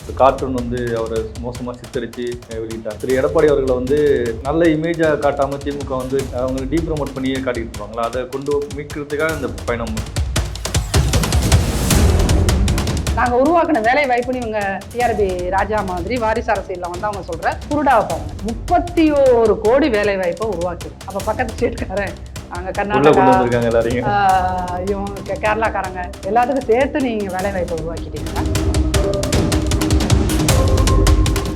ஒரு கார்ட்டூன் வந்து அவரை மோசமாக சித்தரித்து வெளியிட்டார். திரு எடப்பாடி அவர்களை வந்து நல்ல இமேஜாக காட்டாமல் திமுக வந்து அவங்க டீ ப்ரமோட் பண்ணியே காட்டிட்டு இருப்பாங்களா? அதை கொண்டு மீட்கிறதுக்காக இந்த பயணம். நாங்க உருவாக்கின வேலை வாய்ப்புன்னு இவங்க டிஆர்பி ராஜா மாதிரி வாரிசு அரசியல்ல வந்து அவங்க சொல்ற குருடாவை பாருங்க முப்பத்தி ஓரு கோடி வேலை வாய்ப்பை உருவாக்கி அப்ப பக்கத்து ஸ்டேட்காரன் அங்க கர்நாடகா இவங்க கேரளாக்காரங்க எல்லாத்துக்கும் சேர்த்து நீங்க வேலை வாய்ப்பை உருவாக்கிட்டீங்க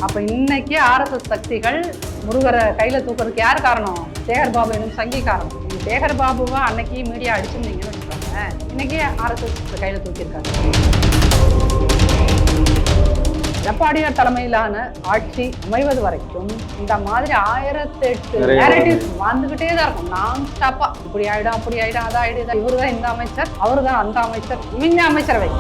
அப்ப இன்னைக்கு ஆர்எஸ்எஸ் சக்திகள் முருகரை கையில தூக்குறதுக்கு யார் காரணம்? சேகர் பாபு எனும் சங்கி காரணம். சேகர் பாபுவை அன்னைக்கு மீடியா அடிச்சிருந்தீங்கன்னு வச்சுக்கோங்க இன்னைக்கு ஆர்எஸ்எஸ் கையில தூக்கியிருக்காங்க. எடப்பாடியார் தலைமையிலான ஆட்சி அமைவது வரைக்கும் இந்த மாதிரி ஆயிரத்தி எட்டு நேரட்டிவ்ஸ் வந்துகிட்டே தான் இருக்கும். நான் ஸ்டாப்பா இப்படி ஆயிடும் அப்படி ஆயிடும் அதாயிடும் இவரு தான் இந்த அமைச்சர் அவரு தான் அந்த அமைச்சர் இவங்க அமைச்சரவை.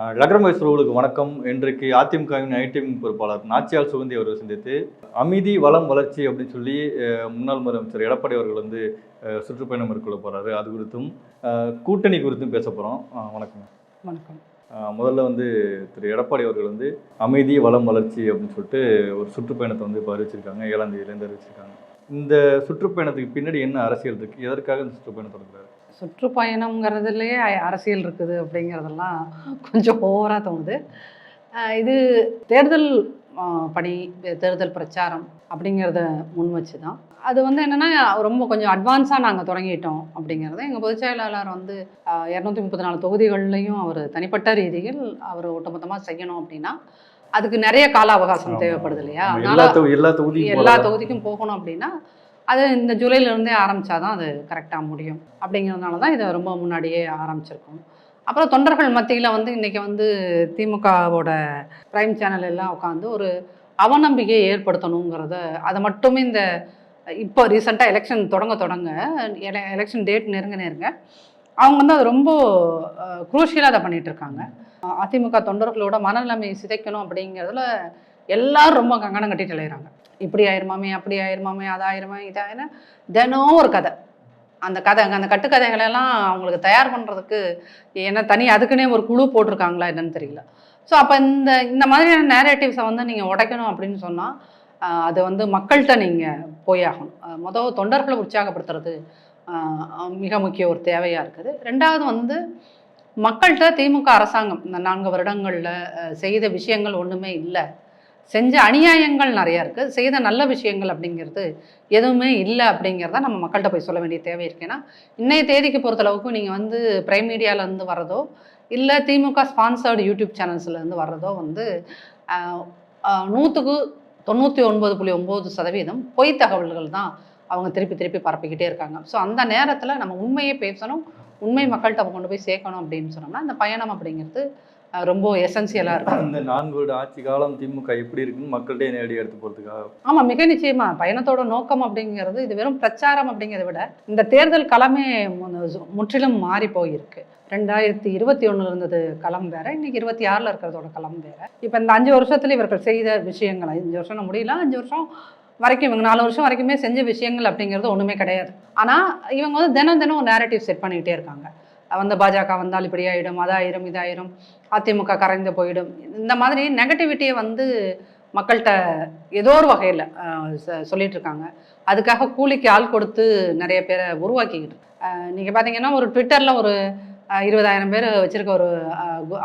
லக்ரம் வைஸ்ரோவுக்கு வணக்கம். இன்றைக்கு அதிமுகவின் ஐடிஎம் பொறுப்பாளர் நாச்சியால் சுகந்தி அவர்கள் சந்தித்து அமைதி வளம் வளர்ச்சி அப்படின்னு சொல்லி முன்னாள் முதலமைச்சர் எடப்பாடி அவர்கள் வந்து சுற்றுப்பயணம் மேற்கொள்ள போறாரு. அது குறித்தும் கூட்டணி குறித்தும் பேச போகிறோம் வணக்கம். வணக்கம் முதல்ல வந்து திரு எடப்பாடி அவர்கள் வந்து அமைதி வளம் வளர்ச்சி அப்படின்னு சொல்லிட்டு ஒரு சுற்றுப்பயணத்தை வந்து இப்போ அறிவிச்சிருக்காங்க. ஏழாம் தேதியிலேருந்து அறிவிச்சிருக்காங்க. இந்த சுற்றுப்பயணத்துக்கு பின்னாடி என்ன அரசியல் இருக்கு? எதற்காக இந்த சுற்றுப்பயணம் தொடங்குறாரு? சுற்றுப்பயணம்ங்கிறதுலயே அ- அரசியல் இருக்குது அப்படிங்கிறதெல்லாம் கொஞ்சம் ஓவராக தோணுது இது தேர்தல் பணி தேர்தல் பிரச்சாரம் அப்படிங்கிறத முன் வச்சு தான் அது வந்து என்னென்னா ரொம்ப கொஞ்சம் அட்வான்ஸாக நாங்கள் தொடங்கிட்டோம் அப்படிங்கிறத எங்கள் பொதுச் செயலாளர் வந்து இரநூத்தி முப்பத்தி நாலு தொகுதிகள்லையும் அவர் தனிப்பட்ட ரீதியில் அவர் ஒட்டுமொத்தமாக செய்யணும் அப்படின்னா அதுக்கு நிறைய கால அவகாசம். தேவைப்படுது இல்லையா எல்லா? தொகுதிக்கும் போகணும் அப்படின்னா அது இந்த ஜூலைலேருந்தே ஆரம்பித்தா தான் அது கரெக்டாக முடியும். அப்படிங்கிறதுனால தான் இதை ரொம்ப முன்னாடியே ஆரம்பிச்சிருக்கோம். அப்புறம் தொண்டர்கள் மத்தியில் வந்து இன்றைக்கி வந்து திமுகவோட பிரைம் சேனல் எல்லாம் உட்காந்து ஒரு அவநம்பிக்கையை ஏற்படுத்தணுங்கிறத அதை மட்டுமே இந்த இப்போ ரீசெண்டாக எலெக்ஷன் தொடங்க தொடங்க எலெக்ஷன் டேட் நெருங்க நெருங்க அவங்க வந்து அது ரொம்ப குரூஷியலாக அதை பண்ணிகிட்டு இருக்காங்க அதிமுக தொண்டர்களோட மனநிலைமையை சிதைக்கணும் அப்படிங்கிறதுல எல்லாரும் ரொம்ப கங்கணம் கட்டிட்டு அலையிறாங்க. இப்படி ஆயிருமாமே அப்படி ஆயிருமாமே அதாயிருமா இதாயிரம் தினம் ஒரு கதை. அந்த கதை அந்த கட்டுக்கதைகளெல்லாம் அவங்களுக்கு தயார் பண்ணுறதுக்கு ஏன்னா தனி அதுக்குன்னே ஒரு குழு போட்டிருக்காங்களா என்னன்னு தெரியல. ஸோ அப்போ இந்த இந்த மாதிரியான நேரேட்டிவ்ஸை வந்து நீங்கள் உடைக்கணும் அப்படின்னு சொன்னால் அது வந்து மக்கள்கிட்ட நீங்கள் போயாகணும் மொதல் தொண்டர்களை உற்சாகப்படுத்துறது மிக முக்கிய ஒரு தேவையாக இருக்குது. ரெண்டாவது வந்து மக்கள்கிட்ட திமுக அரசாங்கம் இந்த நான்கு வருடங்களில் செய்த விஷயங்கள் ஒன்றுமே இல்லை. செஞ்ச அநியாயங்கள் நிறையா இருக்குது செய்த நல்ல விஷயங்கள் அப்படிங்கிறது எதுவுமே இல்லை அப்படிங்கிறத நம்ம மக்கள்கிட்ட போய் சொல்ல வேண்டிய தேவை இருக்கு. ஏன்னா இன்றைய தேதிக்கு பொறுத்தளவுக்கு நீங்கள் வந்து பிரைம் மீடியாவிலேருந்து வர்றதோ இல்லை திமுக ஸ்பான்சர்டு யூடியூப் சேனல்ஸ்லேருந்து வர்றதோ வந்து நூற்றுக்கு தொண்ணூற்றி ஒன்பது புள்ளி ஒம்பது சதவீதம் பொய் தகவல்கள் தான் அவங்க திருப்பி திருப்பி பரப்பிக்கிட்டே இருக்காங்க. ஸோ அந்த நேரத்தில் நம்ம உண்மையை பேசணும் உண்மை மக்கள்கிட்ட அவங்க கொண்டு போய் சேர்க்கணும் அப்படின்னு சொன்னோம்னா அந்த பயணம் அப்படிங்கிறது ரொம்ப எசென்சியலாக இருக்கும். இந்த நான்கு வருட ஆட்சி காலம் திமுக எப்படி இருக்குன்னு மக்கள்கிட்ட நேரடி எடுத்து போறதுக்காக. ஆமா மிக நிச்சயமா. பயணத்தோட நோக்கம் அப்படிங்கிறது இது வெறும் பிரச்சாரம் அப்படிங்கிறத விட இந்த தேர்தல் களமே முற்றிலும் மாறி போயிருக்கு. ரெண்டாயிரத்தி இருபத்தி ஒண்ணுல இருந்தது களம் வேற இன்னைக்கு இருபத்தி ஆறுல இருக்கிறதோட களம் வேற. இப்போ இந்த அஞ்சு வருஷத்துல இவர்கள் செய்த விஷயங்கள் அஞ்சு வருஷம் முடியல அஞ்சு வருஷம் வரைக்கும் இவங்க நாலு வருஷம் வரைக்குமே செஞ்ச விஷயங்கள் அப்படிங்கிறது ஒண்ணுமே கிடையாது. ஆனா இவங்க வந்து தினம் தினம் ஒரு நேரட்டிவ் செட் பண்ணிக்கிட்டே இருக்காங்க. வந்து பாஜக வந்தால் இப்படி ஆகிடும் அதாயிரும் இதாயிரும் அதிமுக கரைந்து போயிடும். இந்த மாதிரி நெகட்டிவிட்டியை வந்து மக்கள்கிட்ட ஏதோ ஒரு வகையில் சொல்லிட்டு இருக்காங்க. அதுக்காக கூலிக்கு ஆள் கொடுத்து நிறைய பேரை உருவாக்கிக்கிட்டு நீங்கள் பார்த்தீங்கன்னா ஒரு ட்விட்டரில் ஒரு இருபதாயிரம் பேர் வச்சுருக்க ஒரு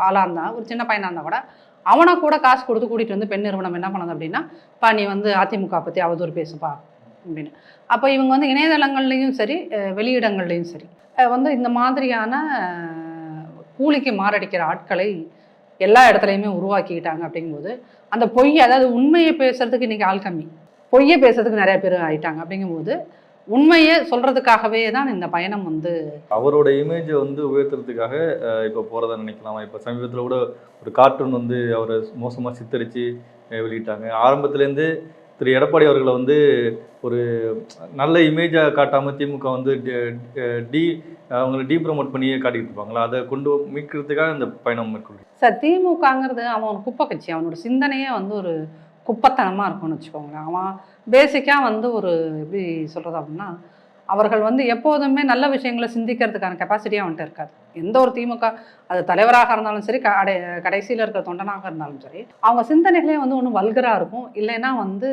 ஆளாக இருந்தால் ஒரு சின்ன பையனாக இருந்தால் கூட அவனை கூட காசு கொடுத்து கூட்டிகிட்டு வந்து பெண் நிறுவனம் என்ன பண்ணுது அப்படின்னா இப்போ நீ வந்து அதிமுக பற்றி அவதூறு பேசுப்பா அப்படின்னு. அப்போ இவங்க வந்து இணையதளங்கள்லேயும் சரி வெளியிடங்கள்லேயும் சரி. வந்து இந்த மாதிரியான கூலிக்கு மாரடிக்கிற ஆட்களை எல்லா இடத்துலையுமே உருவாக்கிக்கிட்டாங்க அப்படிங்கும்போது அந்த பொய் அதாவது உண்மையை பேசுறதுக்கு இன்னைக்கு ஆள் கம்மி. பொய்யை பேசுறதுக்கு நிறைய பேர் ஆயிட்டாங்க அப்படிங்கும்போது உண்மையை சொல்றதுக்காகவே தான் இந்த பயணம் வந்து அவரோட இமேஜை வந்து உயர்த்துறதுக்காக இப்போ போகிறத நினைக்கலாம்? இப்போ சமீபத்தில் கூட ஒரு கார்ட்டூன் வந்து அவரை மோசமாக சித்தரித்து வெளியிட்டாங்க. ஆரம்பத்துலேருந்து திரு எடப்பாடி அவர்களை வந்து ஒரு நல்ல இமேஜை காட்டாமல் திமுக வந்து டி- அவங்கள அவங்களை டீ ப்ரமோட் பண்ணியே காட்டிட்டு இருப்பாங்களா? அதை கொண்டு மீட்கிறதுக்காக இந்த பயணம் மேற்கொள்ளும் சார் திமுகங்கிறது அவன் ஒரு குப்பை கட்சி அவனோட சிந்தனையே வந்து ஒரு குப்பத்தனமாக இருக்கும்னு வச்சுக்கோங்களேன். அவன் பேசிக்காக வந்து ஒரு எப்படி சொல்கிறது அப்படின்னா அவர்கள் வந்து எப்போதுமே நல்ல விஷயங்களை சிந்திக்கிறதுக்கான கெப்பாசிட்டியாக அவன்கிட்ட இருக்காது. எந்த ஒரு திமுக அது தலைவராக இருந்தாலும் சரி கடை கடைசியில் இருக்கிற தொண்டனாக இருந்தாலும் சரி அவங்க சிந்தனைகளே வந்து ஒன்றும் வல்கராக இருக்கும். இல்லைன்னா வந்து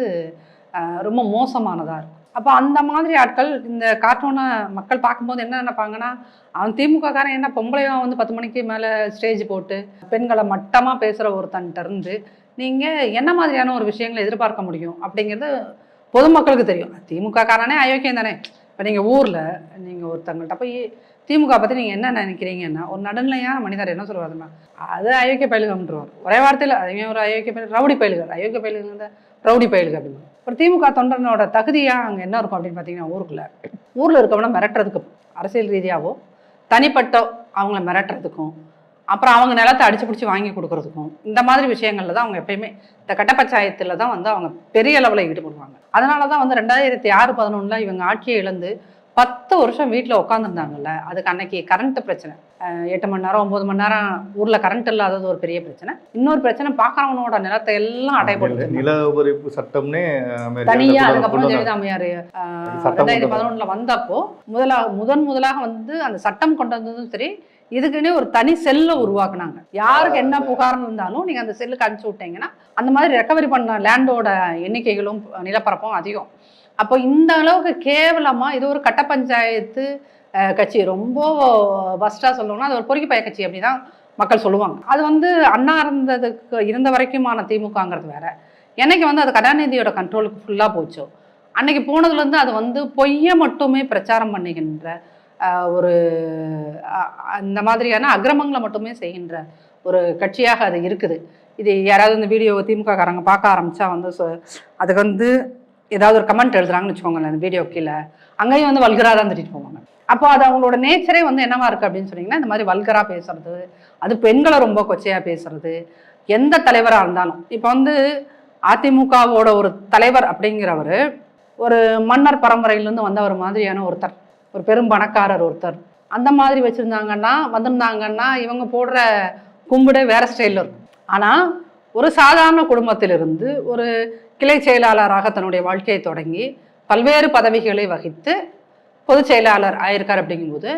ரொம்ப மோசமானதாக இருக்கும். அப்போ அந்த மாதிரி ஆட்கள் இந்த கார்ட்டூனை மக்கள் பார்க்கும்போது என்ன நினைப்பாங்கன்னா அவன் திமுககாரன் என்ன பொம்பளையும் வந்து பத்து மணிக்கு மேலே ஸ்டேஜ் போட்டு பெண்களை மட்டமாக பேசுகிற ஒருத்தன்ட்ட இருந்து நீங்கள் என்ன மாதிரியான ஒரு விஷயங்களை எதிர்பார்க்க முடியும் அப்படிங்கிறது பொதுமக்களுக்கு தெரியும். திமுக காரனே அயோக்கியம் தானே. இப்போ நீங்கள் ஊரில் நீங்கள் ஒருத்தங்கள்ட்ட போய் திமுக பற்றி நீங்கள் என்ன நினைக்கிறீங்கன்னா ஒரு நடுநிலையான மனிதர் என்ன சொல்லுவாருன்னா அது அயோக்கிய பயலுகம்ன்றவர். ஒரே வார்த்தையில் அதுவே ஒரு அயோக்கிய பயில் ரவுடி பயலுகள் அயோக்கிய பயில்கள் ரவுடி பயிலுக அப்படின்னு ஒரு திமுக தொண்டனோட தகுதியாக அங்கே என்ன இருக்கும் அப்படின்னு பார்த்தீங்கன்னா ஊருக்குள்ள. ஊரில் இருக்கவனை மிரட்டுறதுக்கு அரசியல் ரீதியாகவோ தனிப்பட்ட அவங்கள மிரட்டுறதுக்கும் அப்புறம் அவங்க நிலத்தை அடிச்சு பிடிச்சி வாங்கி கொடுக்கறதுக்கும் இந்த மாதிரி விஷயங்களில் தான் அவங்க எப்பயுமே இந்த கட்டப்பஞ்சாயத்தில் தான் வந்து அவங்க பெரிய அளவில் ஈடுபடுவாங்க. அதனால தான் வந்து ரெண்டாயிரத்தி ஆறு பதினொன்றில் இவங்க ஆட்சியை இழந்து பத்து வருஷம் வீட்டில் உட்காந்துருந்தாங்கல்ல அதுக்கு அன்னைக்கு கரண்ட் பிரச்சனை. எட்டு மணி நேரம் ஒம்பது மணி நேரம் ஊரில் கரண்ட் இல்லாதது ஒரு பெரிய பிரச்சனை. இன்னொரு பிரச்சனை பார்க்குறவனோட நிலத்தை எல்லாம் அடைபடுத்து நில உபரிப்பு சட்டம்னே அமெரிக்கால தனியா கொண்டு அதுக்கப்புறம். ஜெயலலிதா அம்மையார்? ரெண்டாயிரத்தி பதினொன்றில் வந்தப்போ முதலாக முதன் முதலாக வந்து அந்த சட்டம் கொண்டு வந்ததும் சரி இதுக்குன்னே ஒரு தனி செல்லை உருவாக்குனாங்க. யாருக்கு என்ன புகார்னு இருந்தாலும் நீங்கள் அந்த செல்லுக்கு அனுப்பிச்சு விட்டீங்கன்னா அந்த மாதிரி ரெக்கவரி பண்ண லேண்டோட எண்ணிக்கைகளும் நிலப்பரப்பும் அதிகம். அப்போ இந்த அளவுக்கு கேவலமாக இது ஒரு கட்ட பஞ்சாயத்து கட்சி. ரொம்ப ஃபஸ்ட்டாக சொல்லணும்னா அது ஒரு பொறுக்கி பய கட்சி அப்படி தான் மக்கள் சொல்லுவாங்க. அது வந்து அண்ணா இருந்ததுக்கு இருந்த வரைக்குமான திமுகங்கிறது வேற. என்னைக்கு வந்து அது கருணாநிதியோட கண்ட்ரோலுக்கு ஃபுல்லாக போச்சோ? அன்னைக்கு போனதுலேருந்து அது வந்து பொய்யை மட்டுமே பிரச்சாரம் பண்ணுகின்ற ஒரு இந்த அந்த மாதிரியான அக்கிரமங்களை மட்டுமே செய்கின்ற ஒரு கட்சியாக அது இருக்குது. இது யாராவது இந்த வீடியோ திமுக காரங்க பார்க்க ஆரம்பித்தா வந்து சொ- அதுக்கு வந்து ஏதாவது ஒரு கமெண்ட் எழுதுறாங்கன்னு வச்சுக்கோங்களேன் அந்த வீடியோ கீழே. அங்கேயும் வந்து வல்கராக தான் திட்டிட்டு போவாங்க. அப்போ அது அவங்களோட நேச்சரே வந்து என்னவா இருக்கு அப்படின்னு சொன்னீங்கன்னா இந்த மாதிரி வல்கரா பேசுறது அது பெண்களை ரொம்ப கொச்சையா பேசுறது எந்த தலைவராக இருந்தாலும். இப்போ வந்து அதிமுகவோட ஒரு தலைவர் அப்படிங்கிறவர் ஒரு மன்னர் பரம்பரையிலேருந்து வந்தவர் மாதிரியான ஒருத்தர் ஒரு பெரும் பணக்காரர் ஒருத்தர். அந்த மாதிரி வச்சுருந்தாங்கன்னா வந்திருந்தாங்கன்னா இவங்க போடுற கும்பிடே வேறு ஸ்டைலில் இருக்கும். ஆனால் ஒரு சாதாரண குடும்பத்திலிருந்து ஒரு கிளை செயலாளராக தன்னுடைய வாழ்க்கையை தொடங்கி பல்வேறு பதவிகளை வகித்து பொதுச் செயலாளர் ஆயிருக்கார் அப்படிங்கும்போது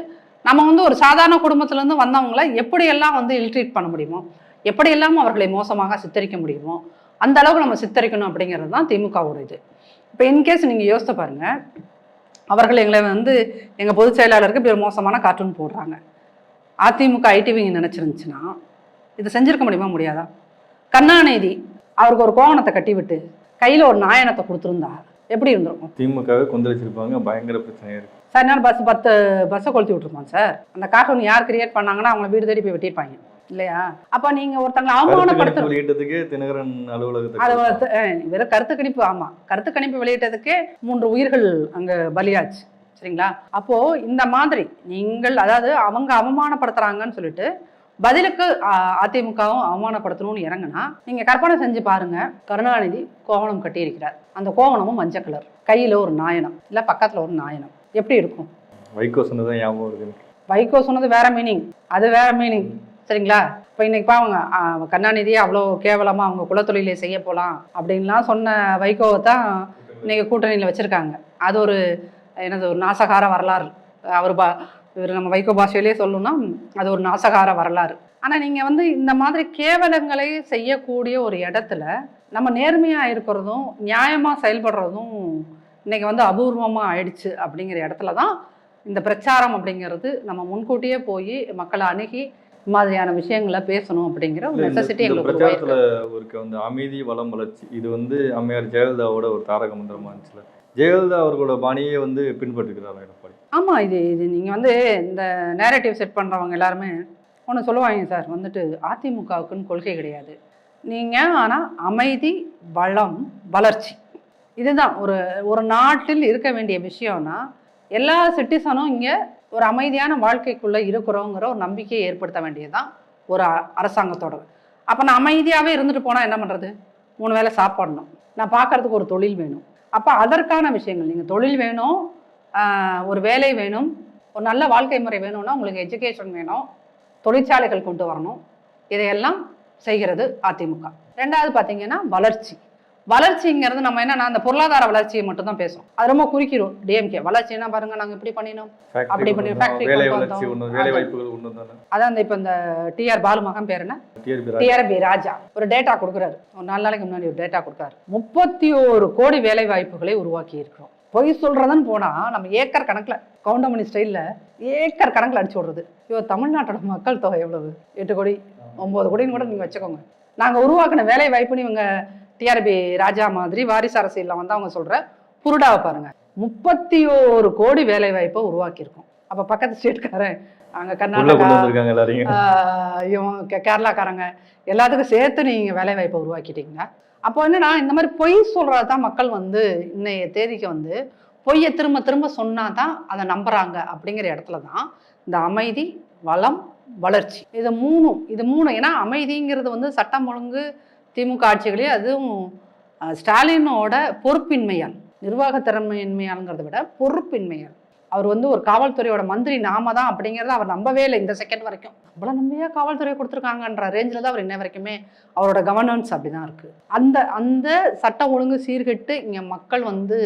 நம்ம வந்து ஒரு சாதாரண குடும்பத்திலேருந்து வந்தவங்கள எப்படியெல்லாம் வந்து இல்ட்ரீட் பண்ண முடியுமோ எப்படியெல்லாம் அவர்களை மோசமாக சித்தரிக்க முடியுமோ அந்த அளவுக்கு நம்ம சித்தரிக்கணும் அப்படிங்கிறது தான் திமுகவோட இது. இப்போ இன்கேஸ் நீங்கள் யோசித்து பாருங்கள் அவர்கள் எங்களை வந்து எங்கள் பொதுச் செயலாளருக்கு இப்படி ஒரு மோசமான கார்ட்டூன் போடுறாங்க. அதிமுக ஐடிவிங்க நினச்சிருந்துச்சுன்னா இதை செஞ்சிருக்க முடியுமா முடியாதா? கருணாநிதி அவருக்கு ஒரு கோவணத்தை கட்டிவிட்டு கையில் ஒரு நாயனத்தை கொடுத்துருந்தா எப்படி இருந்திருக்கும்? திமுகவே கொந்தளிச்சிருப்பாங்க பயங்கர பிரச்சனையா இருக்கு. சார் நான் பஸ் பத்து பஸ்ஸை கொளுத்தி விட்டுருப்பான் சார். அந்த கார்ட்டூன் யார் கிரியேட் பண்ணாங்கன்னா அவங்கள வீடு தேடி போய் வெட்டியிருப்பாங்க இல்லையா? அப்போ நீங்கள் ஒருத்தங்களை அவமானப்படுத்த வெளியிட்டதுக்கே தினகரன் அஹ், வெறும் கருத்து கணிப்பு ஆமா. கருத்து கணிப்பு வெளியிட்டதுக்கே மூன்று உயிர்கள் அங்க பலியாச்சு சரிங்களா? அப்போ இந்த மாதிரி நீங்கள் அதாவது அவங்க அவமானப்படுத்துறாங்கன்னு சொல்லிட்டு பதிலுக்கு அதிமுகவும் அவமானப்படுத்தணும்னு இறங்குனா நீங்க கற்பனை செஞ்சு பாருங்க. கருணாநிதி கோவணம் கட்டியிருக்கிறார். அந்த கோவணமும் மஞ்சள் கலர் கையில ஒரு நாயனம். இல்ல பக்கத்துல ஒரு நாயனம். எப்படி இருக்கும்? வைகோ சொன்னதான் ஞாபகம் இருக்கு எனக்கு. வைகோ சொன்னது வேற மீனிங் அது வேற மீனிங் சரிங்களா? இப்போ இன்னைக்கு பாவங்க கருணாநிதியை அவ்வளோ கேவலமாக அவங்க குலத்தொழிலை செய்ய போகலாம் அப்படின்லாம் சொன்ன வைகோவை தான் இன்னைக்கு கூட்டணியில் வச்சுருக்காங்க. அது ஒரு என்னது ஒரு நாசகார வரலாறு. அவர் பா இவர் நம்ம வைகோ பாஷையிலே சொல்லணும்னா அது ஒரு நாசகார வரலாறு ஆனால் நீங்கள் வந்து இந்த மாதிரி கேவலங்களை செய்யக்கூடிய ஒரு இடத்துல நம்ம நேர்மையாக இருக்கிறதும் நியாயமாக செயல்படுறதும் இன்னைக்கு வந்து அபூர்வமாக ஆயிடுச்சு அப்படிங்கிற இடத்துல தான் இந்த பிரச்சாரம் அப்படிங்கிறது நம்ம முன்கூட்டியே போய் மக்களை அணுகி மாதிரியான விஷயங்களை பேசணும் அப்படிங்கிற ஒரு நெசசிட்டி எங்களுக்கு பிரச்சாரத்துல. இருக்க வந்து அமைதி வளம் வளர்ச்சி இது வந்து அம்மையார் ஜெயலலிதாவோட ஒரு தாரக மந்திரமா இருந்துச்சுல ஜெயலலிதா அவர்களோட பாணியை வந்து பின்பற்றுகிறாரா எடப்பாடி ஆமாம் இது இது நீங்கள் வந்து இந்த நேரட்டிவ் செட் பண்ணுறவங்க எல்லாருமே ஒன்று சொல்லுவாங்க சார் வந்துட்டு அதிமுகவுக்குன்னு கொள்கை கிடையாது. நீங்கள் ஆனால் அமைதி வளம் வளர்ச்சி. இதுதான் ஒரு ஒரு நாட்டில் இருக்க வேண்டிய விஷயம்னா எல்லா சிட்டிசனும் இங்கே ஒரு அமைதியான வாழ்க்கைக்குள்ளே இருக்கிறோங்கிற ஒரு நம்பிக்கையை ஏற்படுத்த வேண்டியதுதான் ஒரு அ- அரசாங்கத்தோட அப்போ நான் அமைதியாகவே இருந்துட்டு போனால் என்ன பண்ணுறது மூணு வேளை சாப்பிடணும். நான் பார்க்கறதுக்கு ஒரு தொழில் வேணும். அப்போ அதற்கான விஷயங்கள் நீங்கள் தொழில் வேணும் ஒரு வேலை வேணும் ஒரு நல்ல வாழ்க்கை முறை வேணும்னா உங்களுக்கு எஜுகேஷன் வேணும் தொழிற்சாலைகள் கொண்டு வரணும். இதையெல்லாம் செய்கிறது அதிமுக. ரெண்டாவது பார்த்தீங்கன்னா வளர்ச்சி. வளர்ச்சிங்கிறது நம்ம என்னன்னா அந்த பொருளாதார வளர்ச்சியை மட்டும் தான் பேசுறோம். அது ரொம்ப குறிக்கிறோம் டிஎம்கே வளர்ச்சின்னா பாருங்க நாங்க இப்படி பண்ணினோம். அப்படி பண்ணி வளர்ச்சி தானே அதான் இந்த இப்போ இந்த டிஆர் பாலு மகன் பேர் என்ன? டிஆர்பி ராஜா. ஒரு டேட்டா கொடுக்குறாரு. ஒரு நாலு நாளைக்கு முன்னாடி ஒரு டேட்டா கொடுத்தாரு முப்பத்தி ஒரு கோடி வேலை வாய்ப்புகளை உருவாக்கி இருக்கிறோம் பொய் சொல்றதுன்னு போனா நம்ம ஏக்கர் கணக்குல கவுண்டமணி ஸ்டைல்ல ஏக்கர் கணக்குல அடிச்சு விடுறது ஐயோ தமிழ்நாட்டோட மக்கள் தொகை எவ்வளவு? எட்டு கோடி ஒன்பது கோடின்னு கூட நீங்க வச்சுக்கோங்க. நாங்க உருவாக்கின வேலை வாய்ப்புன்னு இவங்க டிஆர்பி ராஜா மாதிரி வாரிசு அரசியல்ல வந்து அவங்க சொல்ற புருடாவை பாருங்க. முப்பத்தி ஒரு கோடி வேலை வாய்ப்பை உருவாக்கியிருக்கோம். அப்ப பக்கத்து ஸ்டேட்காரன் அங்க கர்நாடகா இவன் கேரளாக்காரங்க எல்லாத்துக்கும் சேர்த்து நீங்கள் வேலை வாய்ப்பை உருவாக்கிட்டீங்க அப்போ என்னன்னா இந்த மாதிரி பொய் சொல்கிறது தான் மக்கள் வந்து இன்னைய தேதிக்கு வந்து பொய்யை திரும்ப திரும்ப சொன்னால் தான் அதை நம்புகிறாங்க அப்படிங்கிற இடத்துல தான் இந்த அமைதி வளம் வளர்ச்சி. இது மூணும் இது மூணு ஏன்னா அமைதிங்கிறது வந்து சட்டம் ஒழுங்கு திமுக ஆட்சிகளே அதுவும் ஸ்டாலினோட பொறுப்பின்மையால் நிர்வாக நிர்வாகத்திறமையின்மையாலுங்கிறத விட பொறுப்பின்மையால். அவர் வந்து ஒரு காவல்துறையோட மந்திரி நாம தான் அப்படிங்கிறத அவர் நம்பவே இல்லை இந்த செகண்ட் வரைக்கும். அவ்வளோ நம்பியாக காவல்துறையை கொடுத்துருக்காங்கன்ற ரேஞ்சில் தான் அவர் இன்ன வரைக்குமே அவரோட கவர்னன்ஸ் அப்படிதான் இருக்குது அந்த அந்த சட்டம் ஒழுங்கு சீர்கெட்டு இங்கே மக்கள் வந்து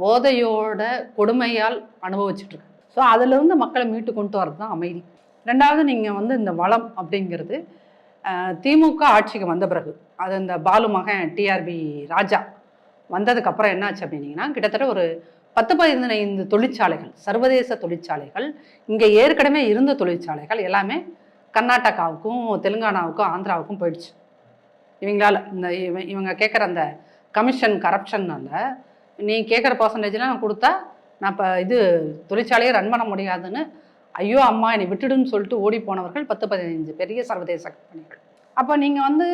போதையோட கொடுமையால் அனுபவிச்சுட்ருக்கு ஸோ அதிலிருந்து மக்களை மீட்டு கொண்டு வரது தான் அமைதி. ரெண்டாவது நீங்கள் வந்து இந்த வளம் அப்படிங்கிறது திமுக ஆட்சிக்கு வந்த பிறகு அது இந்த பாலு மகன் டிஆர்பி ராஜா வந்ததுக்கப்புறம் என்னாச்சு அப்படின்னீங்கன்னா கிட்டத்தட்ட ஒரு பத்து பதினைந்து தொழிற்சாலைகள் சர்வதேச தொழிற்சாலைகள் இங்கே ஏற்கனவே இருந்த தொழிற்சாலைகள் எல்லாமே கர்நாடகாவுக்கும் தெலுங்கானாவுக்கும் ஆந்திராவுக்கும் போயிடுச்சு. இவங்களால இந்த இவ- இவங்க கேட்குற அந்த கமிஷன் கரப்ஷன்னால நீ கேட்குற பர்சன்டேஜ்லாம் நான் கொடுத்தா நான் இப்போ இது தொழிற்சாலையை ரன் பண்ண முடியாதுன்னு ஐயோ அம்மா என்னை விட்டுடுன்னு சொல்லிட்டு ஓடி போனவர்கள் பத்து பதினைஞ்சு பெரிய சர்வதேச கம்பெனிகள். அப்போ நீங்கள் வந்து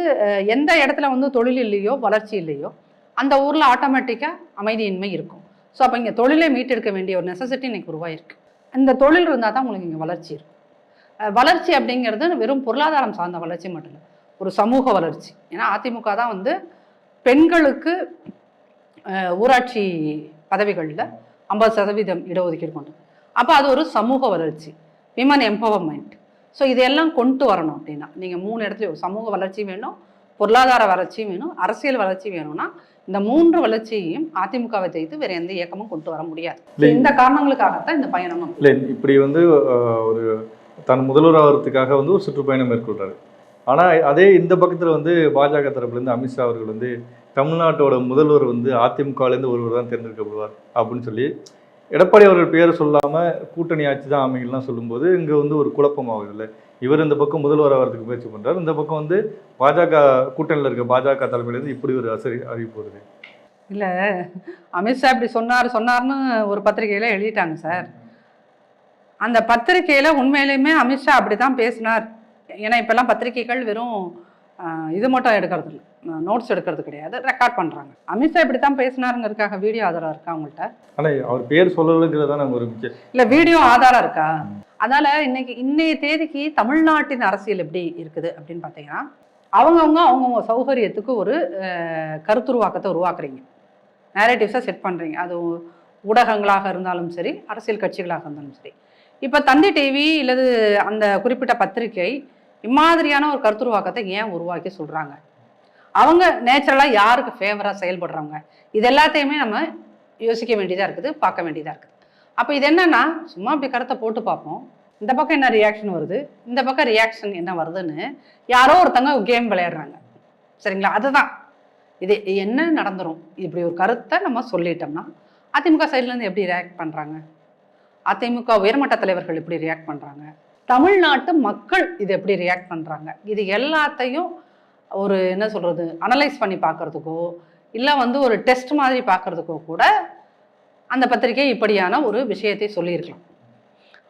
எந்த இடத்துல வந்து தொழில் இல்லையோ வளர்ச்சி இல்லையோ அந்த ஊரில் ஆட்டோமேட்டிக்காக அமைதியின்மை இருக்கும். ஸோ அப்போ இங்கே தொழிலை மீட்டெடுக்க வேண்டிய ஒரு நெசசிட்டி இன்னைக்கு உருவாயிருக்கு. இந்த தொழில் இருந்தால் தான் உங்களுக்கு இங்கே வளர்ச்சி இருக்கும். வளர்ச்சி அப்படிங்கிறது வெறும் பொருளாதாரம் சார்ந்த வளர்ச்சி மட்டும் இல்லை ஒரு சமூக வளர்ச்சி. ஏன்னா அதிமுக தான் வந்து பெண்களுக்கு ஊராட்சி பதவிகளில் ஐம்பது சதவீதம் இடஒதுக்கீடு கொண்டு அப்போ அது ஒரு சமூக வளர்ச்சி விமன் எம்பவர்மெண்ட் ஸோ இதெல்லாம் கொண்டு வரணும் அப்படின்னா நீங்கள் மூணு இடத்துல ஒரு சமூக வளர்ச்சி வேணும் பொருளாதார வளர்ச்சியும் வேணும் அரசியல் வளர்ச்சி வேணும்னா இந்த மூன்று வளர்ச்சியையும் அதிமுகவை தவிர்த்து வேற எந்த இயக்கமும் கொண்டு வர முடியாது. இல்லை. இந்த காரணங்களுக்காகத்தான் இந்த பயணம் இல்லை இப்படி வந்து ஒரு தன் முதல்வர் ஆகிறதுக்காக வந்து ஒரு சுற்றுப்பயணம் மேற்கொள்றாரு. ஆனால் அதே இந்த பக்கத்தில் வந்து பாஜக தரப்புலேருந்து அமித்ஷா அவர்கள் வந்து தமிழ்நாட்டோட முதல்வர் வந்து அதிமுகலேருந்து ஒருவர் தான் தேர்ந்தெடுக்கப்படுவார் அப்படின்னு சொல்லி எடப்பாடி அவர்கள் பேர் சொல்லாமல் கூட்டணி ஆட்சி தான் அமைக்கலாம் சொல்லும்போது இங்கே வந்து ஒரு குழப்பம் ஆகுதுல்ல. இவர் இந்த பக்கம் முதல்வர் ஆகிறதுக்கு முயற்சி பண்ணுறாரு இந்த பக்கம் வந்து பாஜக கூட்டணியில் இருக்க பாஜக தலைமையிலேருந்து இப்படி ஒரு அசரி அறிவிப்பு வருது. இல்லை அமித்ஷா இப்படி சொன்னார் சொன்னார்னு ஒரு பத்திரிகையில் எழுதிட்டாங்க சார். அந்த பத்திரிகையில் உண்மையிலையுமே அமித்ஷா அப்படி தான் பேசினார். ஏன்னா இப்போல்லாம் பத்திரிகைகள் வெறும் இது மட்டும் எடுக்கிறது இல்லை. நோட்ஸ் எடுக்கிறது கிடையாது. ரெக்கார்ட் பண்ணுறாங்க அமித்ஷா இப்படி தான் பேசினாருங்கிறதுக்காக வீடியோ ஆதாரம் இருக்கா அவங்கள்ட்ட? ஆனால் அவர் பேர் சொல்லலைங்கிறது தான் ஒரு இல்லை வீடியோ ஆதாரம் இருக்கா? அதனால இன்னைக்கு இன்னைய தேதிக்கு தமிழ்நாட்டின் அரசியல் எப்படி இருக்குது அப்படின்னு பார்த்தீங்கன்னா அவங்கவுங்க அவங்கவுங்க சௌகரியத்துக்கு ஒரு கருத்துருவாக்கத்தை உருவாக்குறீங்க. நேரேட்டிவ்ஸை செட் பண்ணுறீங்க அது ஊடகங்களாக இருந்தாலும் சரி அரசியல் கட்சிகளாக இருந்தாலும் சரி. இப்போ தந்தி டிவி இல்லது அந்த குறிப்பிட்ட பத்திரிகை இம்மாதிரியான ஒரு கருத்துருவாக்கத்தை ஏன் உருவாக்கி சொல்கிறாங்க அவங்க நேச்சுரலாக யாருக்கு ஃபேவராக செயல்படுறவங்க? இது எல்லாத்தையுமே நம்ம யோசிக்க வேண்டியதாக இருக்குது பார்க்க வேண்டியதாக இருக்குது. அப்போ இது என்னன்னா சும்மா அப்படி கருத்தை போட்டு பார்ப்போம். இந்த பக்கம் என்ன ரியாக்ஷன் வருது? இந்த பக்கம் ரியாக்ஷன் என்ன வருதுன்னு யாரோ ஒருத்தங்க கேம் விளையாடுறாங்க. சரிங்களா? அதுதான். இது என்ன நடந்துடும் இப்படி ஒரு கருத்தை நம்ம சொல்லிட்டோம்னா அதிமுக சைட்லேருந்து எப்படி ரியாக்ட் பண்ணுறாங்க அதிமுக உயர்மட்ட தலைவர்கள் எப்படி ரியாக்ட் பண்ணுறாங்க தமிழ்நாட்டு மக்கள் இது எப்படி ரியாக்ட் பண்ணுறாங்க இது எல்லாத்தையும் ஒரு என்ன சொல்கிறது அனலைஸ் பண்ணி பார்க்குறதுக்கோ இல்லை வந்து ஒரு டெஸ்ட் மாதிரி பார்க்குறதுக்கோ கூட அந்த பத்திரிகை இப்படியான ஒரு விஷயத்தை சொல்லியிருக்கலாம்.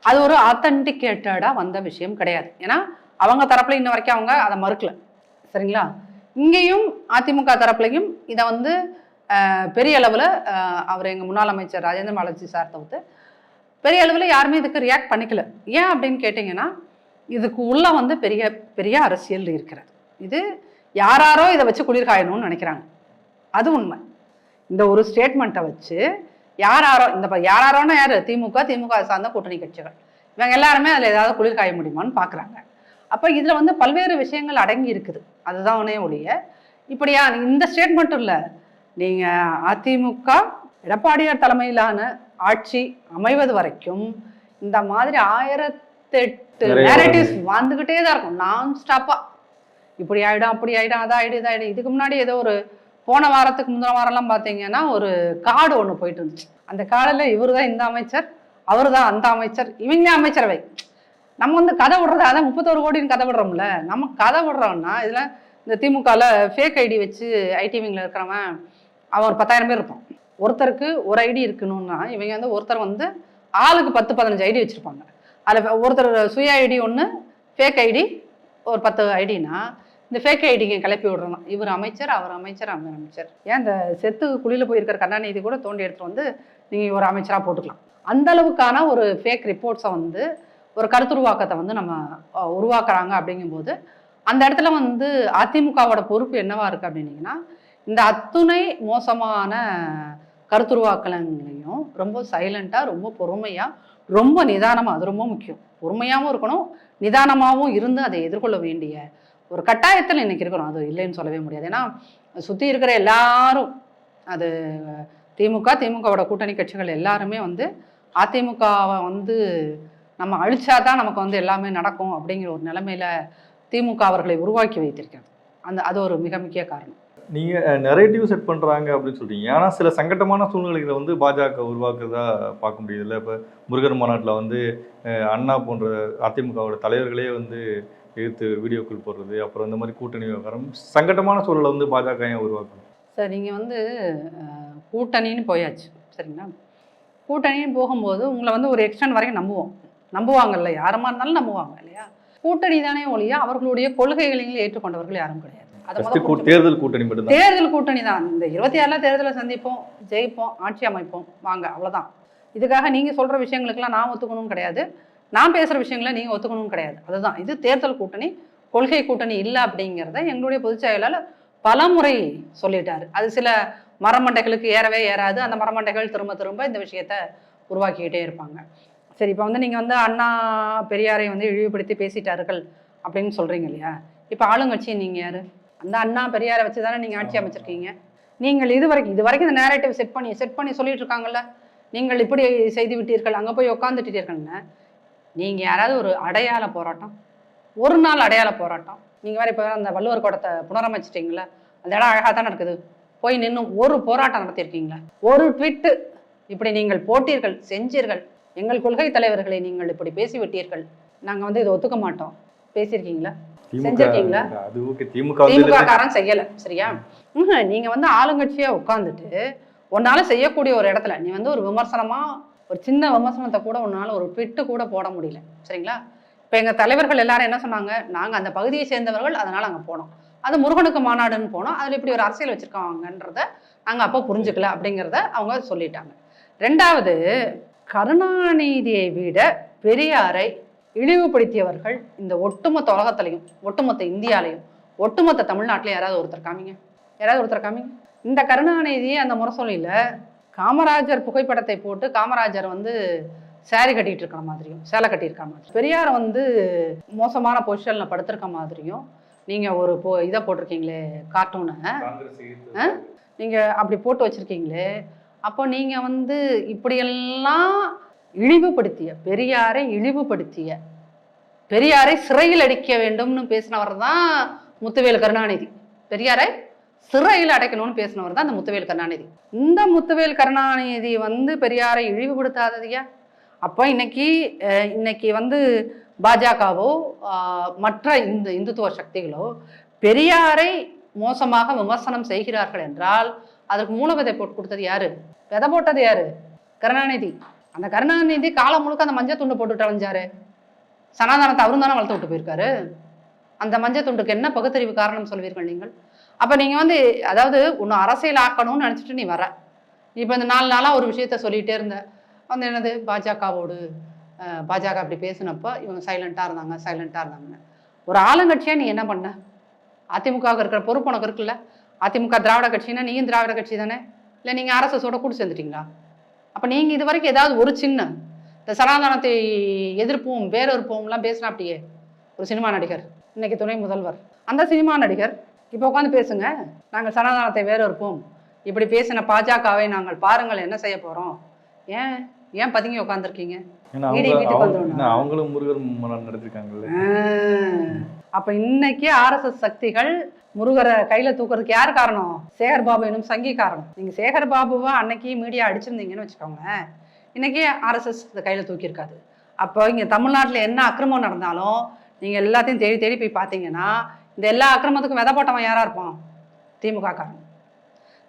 அது ஒரு ஆத்தன்டிகேட்டடாக வந்த விஷயம் கிடையாது. ஏன்னா அவங்க தரப்பில் இன்ன வரைக்கும் அவங்க அதை மறுக்கல. சரிங்களா? இங்கேயும் அதிமுக தரப்புலையும் இதை வந்து பெரிய அளவில் அவர் எங்கள் முன்னாள் அமைச்சர் ராஜேந்திர பாலாஜி சார் தவிர்த்து பெரிய அளவில் யாருமே இதுக்கு ரியாக்ட் பண்ணிக்கல. ஏன் அப்படின்னு கேட்டிங்கன்னா இதுக்கு உள்ள வந்து பெரிய பெரிய அரசியல் இருக்கிறது. இது யாராரோ இதை வச்சு குளிர்காயணும்னு நினைக்கிறாங்க. அது உண்மை. இந்த ஒரு ஸ்டேட்மெண்ட்டை வச்சு யாராரோ இந்த யாராரோன்னா யார்? திமுக திமுக சார்ந்த கூட்டணி கட்சிகள். இவங்க எல்லாருமே அதில் ஏதாவது குளிர் காய முடியுமான்னு பார்க்குறாங்க அப்போ இதில் வந்து பல்வேறு விஷயங்கள் அடங்கி இருக்குது. அதுதான் ஒன்றே ஒழிய. இப்படியா இந்த ஸ்டேட்மெண்ட்டும் இல்லை. நீங்கள் அதிமுக எடப்பாடியார் தலைமையிலான ஆட்சி அமைவது வரைக்கும் இந்த மாதிரி ஆயிரத்தெட்டு நேரட்டிவ்ஸ் வந்துக்கிட்டே தான் இருக்கும். நான் ஸ்டாப்பாக இப்படி ஆயிடும் அப்படி ஆயிடும் அதாயிடும் இதாயிடும் இதுக்கு முன்னாடி ஏதோ ஒரு போன வாரத்துக்கு முந்தின வாரம்லாம் பார்த்தீங்கன்னா ஒரு கார்டு ஒன்று போயிட்டு இருந்துச்சு. அந்த கார்டில் இவர் தான் இந்த அமைச்சர் அவர் தான் அந்த அமைச்சர் இவங்களே அமைச்சரவை. நம்ம வந்து கதை விடுறது அதான் முப்பத்தோரு கோடின்னு கதை விடுறோம்ல. நம்ம கதை விடுறோம்னா இதில் இந்த திமுகவில் ஃபேக் ஐடி வச்சு ஐடிவிங்கில் இருக்கிறவன் அவன் ஒரு பத்தாயிரம் பேர் இருப்பான். ஒருத்தருக்கு ஒரு ஐடி இருக்கணும்னா இவங்க வந்து ஒருத்தர் வந்து ஆளுக்கு பத்து பதினஞ்சு ஐடி வச்சுருப்பாங்க. அதில் ஒருத்தர் சுய ஐடி ஒன்று ஃபேக் ஐடி ஒரு பத்து ஐடினா இந்த ஃபேக் ஐடிங்க கிளப்பி விடுறோம் இவர் அமைச்சர் அவர் அமைச்சர் அவர் அமைச்சர். ஏன் இந்த செத்து குழியில் போயிருக்கிற கருணாநிதி கூட தோண்டி எடுத்துகிட்டு வந்து நீங்கள் ஒரு அமைச்சராக போட்டுக்கலாம். அந்த அளவுக்கான ஒரு ஃபேக் ரிப்போர்ட்ஸை வந்து ஒரு கருத்துருவாக்கத்தை வந்து நம்ம உருவாக்குறாங்க அப்படிங்கும்போது அந்த இடத்துல வந்து அதிமுகவோட பொறுப்பு என்னவா இருக்குது அப்படின்னீங்கன்னா இந்த அத்துணை மோசமான கருத்துருவாக்கலங்களையும் ரொம்ப சைலண்ட்டாக ரொம்ப பொறுமையாக ரொம்ப நிதானமாக அது ரொம்ப முக்கியம். பொறுமையாகவும் இருக்கணும் நிதானமாகவும் இருந்து அதை எதிர்கொள்ள வேண்டிய ஒரு கட்டாயத்தில் இன்னைக்கு இருக்கிறோம். அது இல்லைன்னு சொல்லவே முடியாது. ஏன்னா சுற்றி இருக்கிற எல்லாரும் அது திமுக திமுகவோட கூட்டணி கட்சிகள் எல்லாருமே வந்து அதிமுகவை வந்து நம்ம அழிச்சாதான் நமக்கு வந்து எல்லாமே நடக்கும் அப்படிங்கிற ஒரு நிலைமையில திமுக அவர்களை உருவாக்கி வைத்திருக்கிறது. அந்த அது ஒரு மிக முக்கிய காரணம். நீங்கள் நெரேட்டிவ் செட் பண்ணுறாங்க அப்படின்னு சொல்கிறீங்க ஏன்னா சில சங்கட்டமான சூழ்நிலைகளை வந்து பாஜக உருவாக்குறதா பார்க்க முடியுது இல்லை இப்போ முருகர் மாநாட்டில் வந்து அண்ணா போன்ற அதிமுகவோட தலைவர்களே வந்து எதிர்த்து வீடியோக்கள் போடுறது அப்புறம் இந்த மாதிரி கூட்டணி விவகாரம் சங்கட்டமான சூழலை வந்து பாஜக ஏன் உருவாக்கணும் சார் நீங்கள் வந்து கூட்டணின்னு போயாச்சு சரிங்களா? கூட்டணின்னு போகும்போது உங்களை வந்து ஒரு எக்ஸ்டென்ட் வரைக்கும் நம்புவோம். நம்புவாங்கல்ல யாரமாக இருந்தாலும் நம்புவாங்க இல்லையா? கூட்டணி தானே ஒழிய அவர்களுடைய கொள்கைகளையும் ஏற்றுக்கொண்டவர்கள் யாரும் கிடையாது. தேர்தல் கூட்டணி தேர்தல் கூட்டணி தான். இந்த இருபத்தி ஆறுல தேர்தலை சந்திப்போம் ஜெயிப்போம் ஆட்சி அமைப்போம். வாங்க அவ்வளவுதான். இதுக்காக நீங்க சொல்ற விஷயங்களுக்கெல்லாம் நான் ஒத்துக்கணும் கிடையாது. நான் பேசுற விஷயங்களை நீங்க ஒத்துக்கணும் கிடையாது. அதுதான். இது தேர்தல் கூட்டணி. கொள்கை கூட்டணி இல்லை அப்படிங்கிறத எங்களுடைய பொதுச் செயலாளர் பலமுறை சொல்லிட்டாரு. அது சில மரமண்டைகளுக்கு ஏறவே ஏறாது. அந்த மரமண்டைகள் திரும்ப திரும்ப இந்த விஷயத்த உருவாக்கிக்கிட்டே இருப்பாங்க. சரி இப்போ வந்து நீங்கள் வந்து அண்ணா பெரியாரை வந்து இழிவுபடுத்தி பேசிட்டார்கள் அப்படின்னு சொல்கிறீங்க இல்லையா? இப்போ ஆளுங்கட்சி நீங்கள் யார்? அந்த அண்ணா பெரியாரை வச்சு தானே நீங்கள் ஆட்சி அமைச்சிருக்கீங்க? நீங்கள் இது வரைக்கும் இது வரைக்கும் இந்த நேரேட்டிவ் செட் பண்ணி செட் பண்ணி சொல்லிட்டு இருக்காங்கல்ல? நீங்கள் இப்படி செய்து விட்டீர்கள் அங்கே போய் உட்காந்துட்டீர்கள்னு நீங்கள் யாராவது ஒரு அடையாள போராட்டம் ஒரு நாள் அடையாள போராட்டம். நீங்கள் வேற இப்போ அந்த வள்ளுவர் கோட்டத்தை புனரமைச்சிட்டிங்களா அந்த இடம் அழகாக தானே இருக்குது? போய் நின்று ஒரு போராட்டம் நடத்தியிருக்கீங்களா? ஒரு ட்விட்டு இப்படி நீங்கள் போட்டீர்கள் செஞ்சீர்கள். எங்கள் கொள்கை தலைவர்களை நீங்கள் இப்படி பேசிவிட்டீர்கள். நாங்கள் வந்து இதை ஒத்துக்க மாட்டோம். பேசியிருக்கீங்களா? திமுக செஞ்சிருக்கீங்களா? அது ஓகே. திமுக செய்யல சரியா. நீங்க வந்து ஆளுங்கட்சியா உட்காந்துட்டு உன்னால செய்யக்கூடிய ஒரு இடத்துல நீ வந்து ஒரு விமர்சனமா ஒரு சின்ன விமர்சனத்தை கூட உன்னால ஒரு ட்விட்டு கூட போட முடியல சரிங்களா? இப்போ எங்க தலைவர்கள் எல்லாரும் என்ன சொன்னாங்க? நாங்க அந்த பகுதியை சேர்ந்தவர்கள் அதனால அங்க போனோம். அது முருகனுக்கு மாநாடுன்னு போனோம். அதுல இப்படி ஒரு அரசியல் வச்சிருக்காங்கன்றத நாங்க அப்போ புரிஞ்சுக்கல அப்படிங்கிறத அவங்க சொல்லிட்டாங்க. ரெண்டாவது கருணாநிதியை விட பெரியாரை இழிவுபடுத்தியவர்கள் இந்த ஒட்டுமொத்த உலகத்திலையும் ஒட்டுமொத்த இந்தியாலையும் ஒட்டுமொத்த தமிழ்நாட்டிலையும் யாராவது ஒருத்தர் காமிங்க. யாராவது ஒருத்தர் காமிங்க. இந்த கருணாநிதி அந்த முரசொலியில் காமராஜர் புகைப்படத்தை போட்டு காமராஜர் வந்து saree கட்டிட்டு இருக்கிற மாதிரியும் சேலை கட்டியிருக்க மாதிரி பெரியார் வந்து மோசமான பொசிஷனில் படுத்திருக்க மாதிரியும் நீங்கள் ஒரு போ இதை போட்டிருக்கீங்களே கார்ட்டூனை? நீங்கள் அப்படி போட்டு வச்சுருக்கீங்களே அப்போ நீங்கள் வந்து இப்படியெல்லாம் இழிவுபடுத்திய பெரியாரை இழிவுபடுத்திய பெரியாரை சிறையில் அடைக்க வேண்டும்னு பேசினவர் தான் முத்துவேல் கருணாநிதி. பெரியாரை சிறையில் அடைக்கணும்னு பேசினவர் தான் அந்த முத்துவேல் கருணாநிதி. இந்த முத்துவேல் கருணாநிதி வந்து பெரியாரை இழிவுபடுத்தாததையா அப்போ இன்னைக்கு இன்னைக்கு வந்து பாஜகவோ மற்ற இந்து இந்துத்துவ சக்திகளோ பெரியாரை மோசமாக விமர்சனம் செய்கிறார்கள் என்றால் அதற்கு மூல விதை போட்டு கொடுத்தது யாரு? விதை போட்டது யாரு? கருணாநிதி. அந்த கருணாநிதி காலம் முழுக்க அந்த மஞ்சள் துண்டு போட்டுட்டு அலைஞ்சாரு சனாதனத்தை அவரும் தானே வளர்த்து விட்டு போயிருக்காரு. அந்த மஞ்சள் துண்டுக்கு என்ன பகுத்தறிவு காரணம் சொல்வீர்கள் நீங்கள்? அப்போ நீங்கள் வந்து அதாவது உன்னை அரசியல் ஆக்கணும்னு நினச்சிட்டு நீ வர. இப்போ இந்த நாலு நாளாக ஒரு விஷயத்த சொல்லிகிட்டே இருந்த. வந்து என்னது? பாஜகவோடு பாஜக அப்படி பேசினப்போ இவங்க சைலண்ட்டாக இருந்தாங்க சைலண்ட்டாக இருந்தாங்கன்னு. ஒரு ஆளுங்கட்சியாக நீ என்ன பண்ண? அதிமுகவுக்கு இருக்கிற பொறுப்பு உனக்கு இருக்குல்ல? அதிமுக திராவிட கட்சின்னா நீயும் திராவிட கட்சி தானே? இல்லை நீங்கள் ஆர்எஸ்எஸோட கூட்டு சேர்ந்துட்டீங்களா? அப்போ நீங்கள் இது வரைக்கும் ஏதாவது ஒரு சின்ன இந்த சனாதனத்தை எதிர்ப்போம் வேறொருப்போம்லாம் பேசினா அப்படியே ஒரு சினிமா நடிகர் இன்னைக்கு துணை முதல்வர். அந்த சினிமா நடிகர் இப்போ உட்காந்து பேசுங்க. நாங்கள் சனாதனத்தை வேறொருப்போம். இப்படி பேசின பாஜகவை நாங்கள் பாருங்கள் என்ன செய்ய போகிறோம் ஏன்? ஏன் பதுங்கி உட்காந்துருக்கீங்க அவங்களும் முருகர் நடத்திருக்காங்கல்ல. அப்ப இன்னைக்கு ஆர்எஸ்எஸ் சக்திகள் முருகரை கையில தூக்குறதுக்கு யார் காரணம்? சேகர் பாபு எனும் சங்கி காரணம். நீங்க சேகர் பாபுவை அன்னைக்கு மீடியா அடிச்சிருந்தீங்கன்னு வச்சுக்கோங்களேன். இன்னைக்கு ஆர்எஸ்எஸ் கையில தூக்கியிருக்காது. அப்போ இங்க தமிழ்நாட்டுல என்ன அக்கிரமம் நடந்தாலும் நீங்க எல்லாத்தையும் தேடி தேடி போய் பார்த்தீங்கன்னா இந்த எல்லா அக்கிரமத்துக்கும் விதை போட்டவன் யாரா இருப்பான்? திமுக காரன்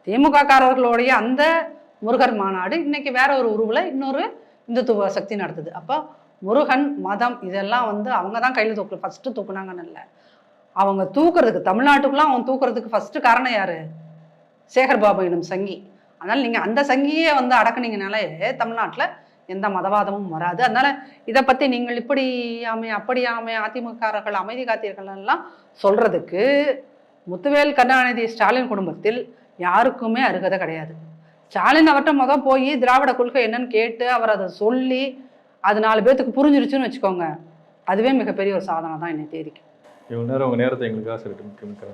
திமுக காரர்களுடைய அந்த முருகர் மாநாடு. இன்னைக்கு வேற ஒரு உருவில் இன்னொரு இந்துத்துவ சக்தி நடத்துது. அப்போ முருகன் மதம் இதெல்லாம் வந்து அவங்க தான் கையில் தூக்கு ஃபஸ்ட்டு தூக்குனாங்கன்னு இல்லை அவங்க தூக்குறதுக்கு தமிழ்நாட்டுக்குலாம் அவன் தூக்குறதுக்கு ஃபஸ்ட்டு காரணம் யார்? சேகர் பாபு எனும் சங்கி. அதனால் நீங்கள் அந்த சங்கியே வந்து அடக்குனீங்கனாலே தமிழ்நாட்டில் எந்த மதவாதமும் வராது. அதனால் இதை பற்றி நீங்கள் இப்படி ஆமை அப்படி ஆமை அதிமுகர்கள் அமைதி காத்தீர்கள் எல்லாம் முத்துவேல் கருணாநிதி ஸ்டாலின் குடும்பத்தில் யாருக்குமே அருகதை கிடையாது. ஸ்டாலின் அவர்கிட்ட முத போய் திராவிட கொள்கை என்னன்னு கேட்டு அவர் அதை சொல்லி அது நாலு பேர்த்துக்கு புரிஞ்சிருச்சுன்னு வச்சுக்கோங்க. அதுவே மிகப்பெரிய ஒரு சாதனை தான் என்னை தேதிக்கு இவ்வளோ நேரம் உங்கள் நேரத்தை எங்களுக்காக சொல்லிட்டு மிக்க மிக்க